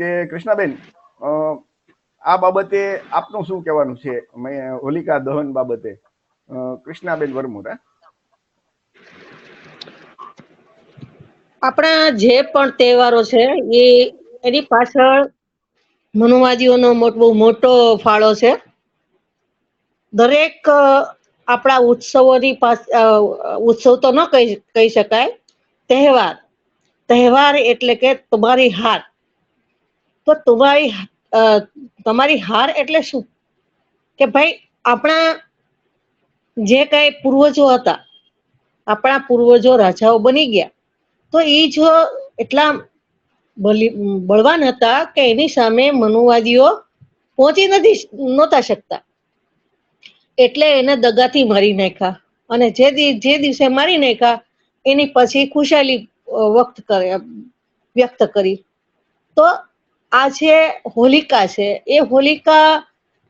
કે કૃષ્ણાબેન આ બાબતે આપનું શું કહેવાનું છે? હોલિકા દહન બાબતે. કૃષ્ણાબેન વરમુરા આપણા જે પણ તહેવારો છે, એ એની પાછળ મનુવાદીઓનો બહુ મોટો ફાળો છે. દરેક આપણા ઉત્સવોની ઉત્સવ તો ન કહી કહી શકાય. તહેવાર. તહેવાર એટલે કે તમારી હાર તો તમારી તમારી હાર એટલે શું? કે ભાઈ, આપણા જે કઈ પૂર્વજો હતા, આપણા પૂર્વજો રાજાઓ બની ગયા, તો એ જો એટલા બળવાન હતા કે એની સામે મનુવાદીઓ પહોંચી નથી નહોતા શકતા. એટલે એને દગાથી મારી નાખ્યા અને જે જે દિવસે મારી નાખ્યા, એની પછી ખુશાલી વક્ત કરે વ્યક્ત કરી. તો આ જે હોલિકા છે, એ હોલિકા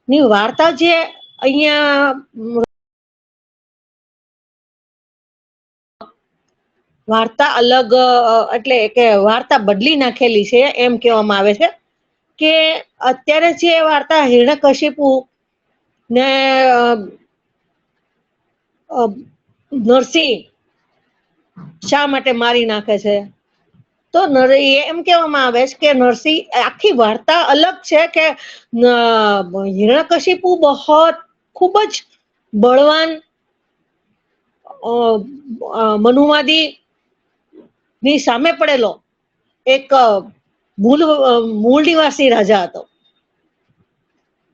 ની વાર્તા જે અહીંયા વાર્તા અલગ, એટલે કે વાર્તા બદલી નાખેલી છે એમ કહેવામાં આવે છે કે અત્યારે જે વાર્તા હિરણ્યકશિપુ ને નરસિંહ શા માટે મારી નાખે છે? તો એમ કહેવામાં આવે છે કે નરસિંહ, આખી વાર્તા અલગ છે કે હિરણકશીપુ હિરણ્યકશિપુ બહુ ખૂબ જ બળવાન મનુવાદી ની સામે પડેલો એક મૂળ મૂળ નિવાસી રાજા હતો.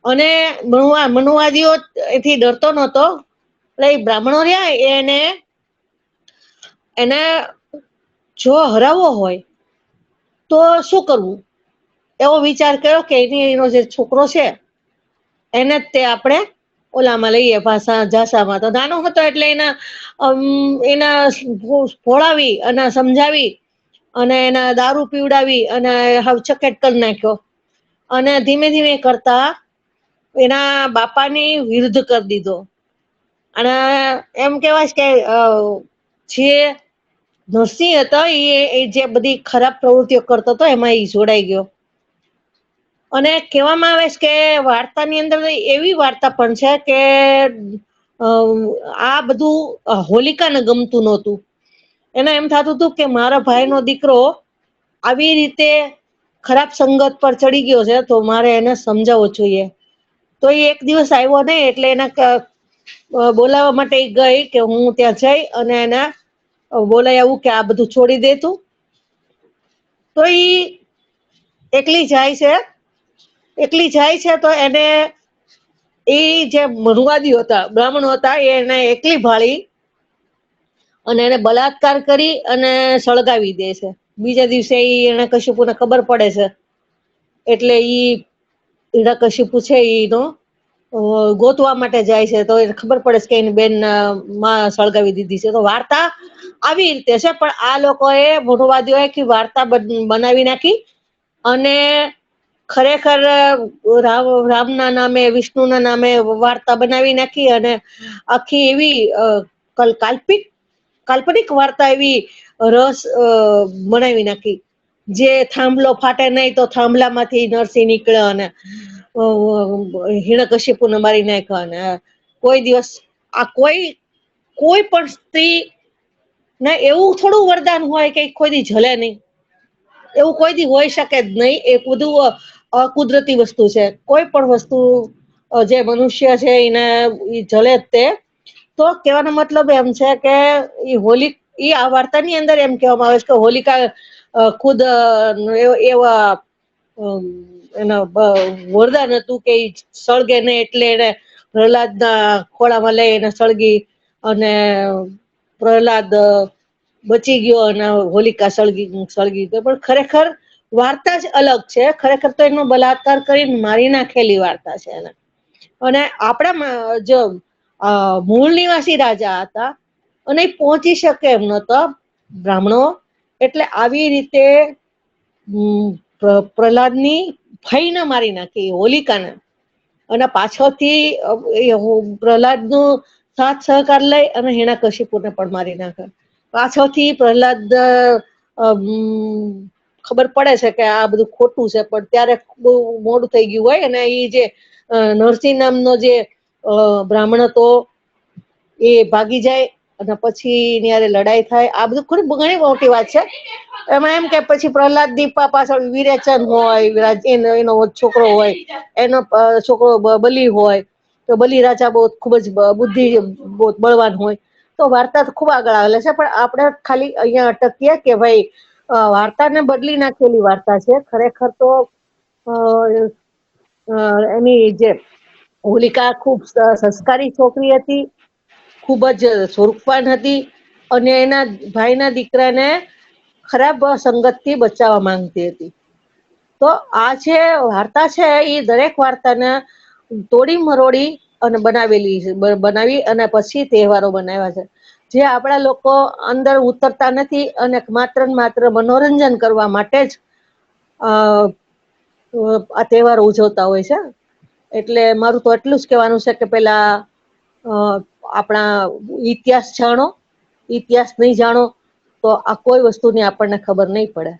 અને મનુવા, મનુવાદીઓ એથી ડરતો નહોતો. એટલે બ્રાહ્મણો રહ્યા, એને એને જો હરાવવો હોય, તો શું કરવું? એવો વિચાર કર્યો કે એની, એનો જે છોકરો છે, એને તે આપણે ઓલામાં લઈએ, ભાષા, જાસામાં. તો નાનો હતો એટલે એના એના ભોળાવી અને સમજાવી અને એના દારૂ પીવડાવી અને હાવ ચકેટ કરી નાખ્યો. અને ધીમે ધીમે કરતા એના બાપાની વિરુદ્ધ કરી દીધો. અને એમ કહેવાય કે જે નરસિંહ હતો, એ જે બધી ખરાબ પ્રવૃત્તિઓ કરતો હતો, એમાં એ જોડાઈ ગયો. અને કહેવામાં આવે છે કે વાર્તાની અંદર એવી વાર્તા પણ છે કે આ બધું હોલિકાને ગમતું નહોતું. એને એમ થતું હતું કે મારા ભાઈનો દીકરો આવી રીતે ખરાબ સંગત પર ચડી ગયો છે, તો મારે એને સમજાવવો જોઈએ. તો એ એક દિવસ આવ્યો નહીં, એટલે એના બોલાવવા માટે ગઈ કે હું ત્યાં જઈ અને એને બોલાય આવું કે આ બધું છોડી દે તું. તો ઈ એકલી જાય છે. એકલી જાય છે તો એને એ જે મનુવાદીઓ હતા બ્રાહ્મણો હતા એ એને એકલી ભાળી અને એને બલાત્કાર કરી અને સળગાવી દે છે. બીજા દિવસે ઈ એને કશ્યપુને ખબર પડે છે. એટલે ઈ હિરાકશ્યપુ છે અ, ગોતવા માટે જાય છે, તો ખબર પડે છે કે એની બેનમાં સળગાવી દીધી છે. તો વાર્તા આવી રીતે છે, પણ આ લોકોએ મોટોવાદીઓએ કે વાર્તા બન- બનાવી નાખી અને ખરેખર રામ, રામના નામે, વિષ્ણુના નામે વાર્તા બનાવી નાખી અને આખી એવી કાલ્પિક, કાલ્પનિક વાર્તા એવી રસ બનાવી નાખી. જે થાંભલો ફાટે નહીં તો થાંભલામાંથી નરસિંહ નીકળે અને હિરણ્યકશિપુને મારી નાખે અને કોઈ દિવસ આ કોઈ કોઈ પણ સ્ત્રી ને એવું થોડું વરદાન હોય કે કોઈ દી જલે નહીં. એવું કોઈ દી હોઈ શકે જ નહીં. એ બધું કુદરતી વસ્તુ છે. કોઈ પણ વસ્તુ જે મનુષ્ય છે એને જલે જ તે. તો કહેવાનો મતલબ એમ છે કે ઈ હોલી, ઈ આ વાર્તાની અંદર એમ કહેવામાં આવે છે કે હોલિકા ખુદ એવા એનો વરદાન હતું કે સળગે નહીં એટલે એને પ્રહલાદના ખોળામાં લઈ એને સળગી અને પ્રહલાદ બચી ગયો અને હોલિકા સળગી સળગી ગયો પણ ખરેખર વાર્તા જ અલગ છે. ખરેખર તો એનો બલાત્કાર કરીને મારી નાખેલી વાર્તા છે એને. અને આપણા જો મૂળ નિવાસી રાજા હતા અને એ પહોંચી શકે એમ નતો બ્રાહ્મણો એટલે આવી રીતે પ્રહલાદની ફઈને મારી નાખી હોલિકાને. અને પાછળથી પ્રહલાદનો સાથ સહકાર લઈ અને હેણા કશીપુરને પણ મારી નાખે. પાછળથી પ્રહલાદ ખબર પડે છે કે આ બધું ખોટું છે, પણ ત્યારે બહુ મોડું થઈ ગયું હોય અને એ જે નરસિંહ નામનો જે બ્રાહ્મણ હતો, એ ભાગી જાય અને પછી ન્યારે લડાઈ થાય. આ બધું ઘણી ઘણી મોટી વાત છે. એમાં એમ કે પછી પ્રહલાદ દીપા પાછળ વિરેચન હોય એનો છોકરો હોય, એનો છોકરો બલિ હોય, તો બલી રાજા બહુ ખૂબ જ બુદ્ધિ બહુ બળવાન હોય. તો વાર્તા તો ખૂબ આગળ આવેલા છે, પણ આપણે ખાલી અહીંયા અટકીએ કે ભાઈ વાર્તાને બદલી નાખેલી વાર્તા છે. ખરેખર તો એની જે હોલિકા ખૂબ સંસ્કારી છોકરી હતી. ખૂબ જ સ્વરૂપવાન હતી અને એના ભાઈના દીકરાને ખરાબ સંગતથી બચાવવા માંગતી હતી. તો આ જે વાર્તા છે એ દરેક વાર્તાને તોડી મરોડી અને બનાવેલી બનાવી અને પછી તહેવારો બનાવ્યા છે. જે આપણા લોકો અંદર ઉતરતા નથી અને માત્ર માત્ર મનોરંજન કરવા માટે જ આ તહેવારો ઉજવતા હોય છે. એટલે મારું તો એટલું જ કહેવાનું છે કે પેલા આપણા ઇતિહાસ જાણો ઇતિહાસ નહીં જાણો તો આ કોઈ વસ્તુની આપણને ખબર નહીં પડે.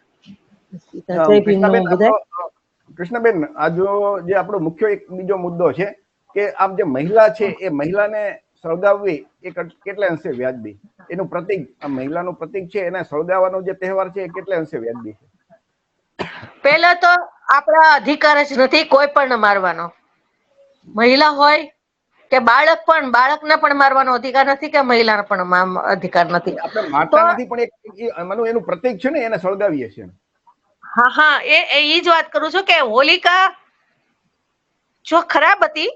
કૃષ્ણાબેન આ જો જે આપણો મુખ્ય એક બીજો મુદ્દો છે કે આમ જે મહિલા છે એ મહિલાને સળગાવવી એ કેટલા અંશે વ્યાજબી? એનું પ્રતિક આ મહિલાનું પ્રતિક છે એને સળગાવવાનો જે તહેવાર છે એ કેટલા અંશે વ્યાજબી છે? પહેલા તો આપણા અધિકાર જ નથી કોઈ પણ મારવાનો. મહિલા હોય કે બાળક પણ બાળકને પણ મારવાનો અધિકાર નથી કે મહિલાને પણ અધિકાર નથી? આપણે મારતા નથી પણ એક એનું પ્રતિક છે ને એને સળગાવીએ છીએ. હા હા એ એ જ વાત કરું છું કે હોલિકા જો ખરાબ હતી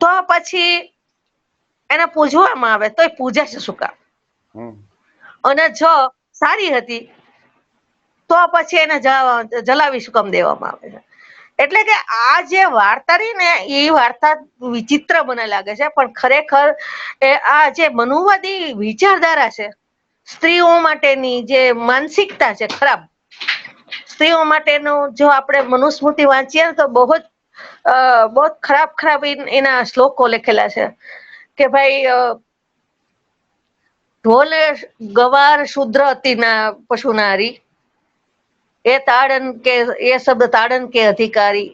તો પછી એને પૂજવામાં આવે તો એ પૂજા છે શું કામ. અને જો સારી હતી તો પછી એને જલાવી શું કામ દેવામાં આવે છે? એટલે કે આ જે વાર્તા રહી ને, એ વાર્તા વિચિત્ર મને લાગે છે, પણ ખરેખર એ આ જે મનુવાદી વિચારધારા છે, સ્ત્રીઓ માટેની જે માનસિકતા છે, ખરાબ. સ્ત્રીઓ માટેનો જો આપણે મનુસ્મૃતિ વાંચીએ તો બહુ જ બહુ ખરાબ ખરાબ એના શ્લોકો લખેલા છે કે ભાઈ ઢોલ ગવાર શુદ્ર હતી ના પશુ નારી એ તાડન કે, એ શબ્દ તાડન કે અધિકારી.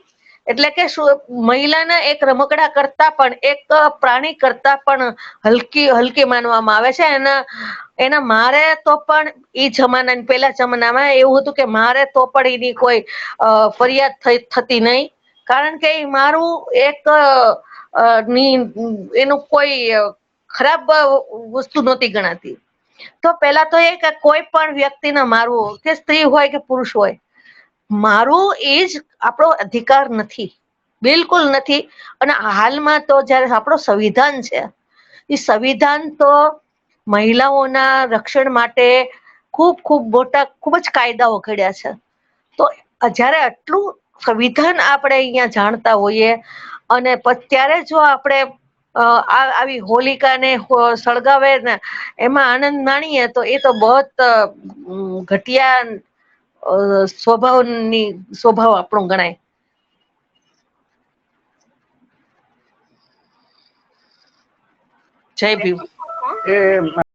એટલે કે શું, મહિલાને એક રમકડા કરતા પણ, એક પ્રાણી કરતા પણ હલકી હલકી માનવામાં આવે છે. એના એના મારે તો પણ એ જમાના પેલા જમાનામાં એવું હતું કે મારે તો પણ એની કોઈ ફરિયાદ થઈ, થતી નહીં. કારણ કે મારું એક ની, એનું કોઈ ખરાબ વસ્તુ નહોતી ગણાતી. તો પેલા તો એ કે કોઈ પણ વ્યક્તિને મારવું કે સ્ત્રી હોય કે પુરુષ હોય મારું એ જ આપણો અધિકાર નથી. બિલકુલ નથી. અને હાલમાં તો જ્યારે આપણો સંવિધાન છે, એ સંવિધાન તો મહિલાઓના રક્ષણ માટે ખૂબ ખૂબ મોટા, ખૂબ જ કાયદાઓ ઘડ્યા છે. તો જ્યારે આટલું સંવિધાન આપણે અહીંયા જાણતા હોઈએ અને ત્યારે જો આપણે આવી હોલિકાને સળગાવે ને એમાં આનંદ માણીએ તો એ તો બહુ ઘટિયા સ્વભાવની સ્વભાવ આપણો ગણાય. જય ભીમ.